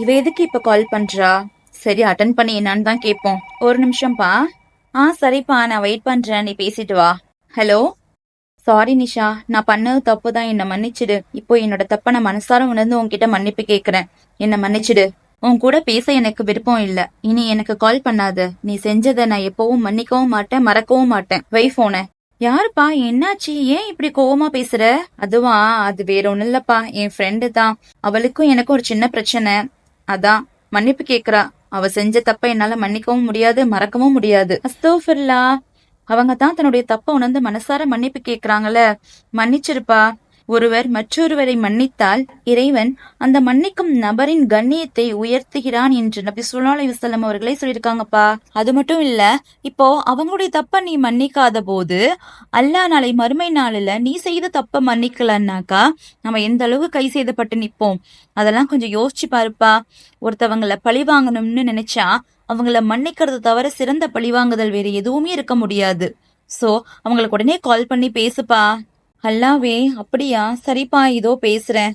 இவ எதுக்கு இப்ப கால் பண்றா? சரி அட்டன் பண்ணி என்னன்னு தான் கேட்போம். ஒரு நிமிஷம்ப்பா ஆ சரிப்பா நான் வெயிட் பண்றேன். நீ பேசிட்டு வா. Hello sorry Nisha. நான் பண்ணது தப்பு தான். என்னை மன்னிச்சிடு. இப்போ என்னோட தப்ப நான் மனசார உணர்ந்து உன்கிட்ட மன்னிப்பு கேக்குறேன் என்னை மன்னிச்சிடு. உன் கூட பேச எனக்கு விருப்பம் இல்ல. இனி எனக்கு கால் பண்ணாத. நீ செஞ்சதை நான் எப்பவும் மன்னிக்கவும் மாட்டேன் மறக்கவும் மாட்டேன். வை போன யாருப்பா? என்னாச்சு? ஏன் இப்படி கோவமா பேசுற? அதுவா? அது வேற ஒன்றும் இல்லப்பா என் ஃப்ரெண்டு தான். அவளுக்கும் எனக்கும் ஒரு சின்ன பிரச்சனை. அதான் மன்னிப்பு கேக்குறா. அவ செஞ்ச தப்ப என்னால மன்னிக்கவும் முடியாது மறக்கவும் முடியாது. அஸ்தோஃபில்லா அவங்க தான் தன்னுடைய தப்ப உணர்ந்து மனசார மன்னிப்பு கேக்குறாங்கல்ல. மன்னிச்சிருப்பா. ஒருவர் மற்றொருவரை மன்னித்தால் இறைவன் அந்த மன்னிக்கும் நபரின் கண்ணியத்தை உயர்த்துகிறான் என்று நபி ஸல்லல்லாஹு அலைஹி அவர்களே சொல்லியிருக்காங்கப்பா. அது மட்டும் இல்ல இப்போ அவங்களுடைய தப்ப நீ மன்னிக்காத போது அல்லாஹ் நாளை மறுமை நாளில் நீ செய்த தப்ப மன்னிக்கலன்னாக்கா நம்ம எந்த அளவு கை செய்தப்பட்டு நிப்போம்? அதெல்லாம் கொஞ்சம் யோசிச்சு பாருப்பா. ஒருத்தவங்கள பழி வாங்கணும்னு நினைச்சா அவங்கள மன்னிக்கிறது தவிர சிறந்த பழிவாங்குதல் வேற எதுவுமே இருக்க முடியாது. சோ அவங்களுக்கு உடனே கால் பண்ணி பேசுப்பா. அல்லாவே அப்படியா? சரிப்பா இதோ பேசுறேன்.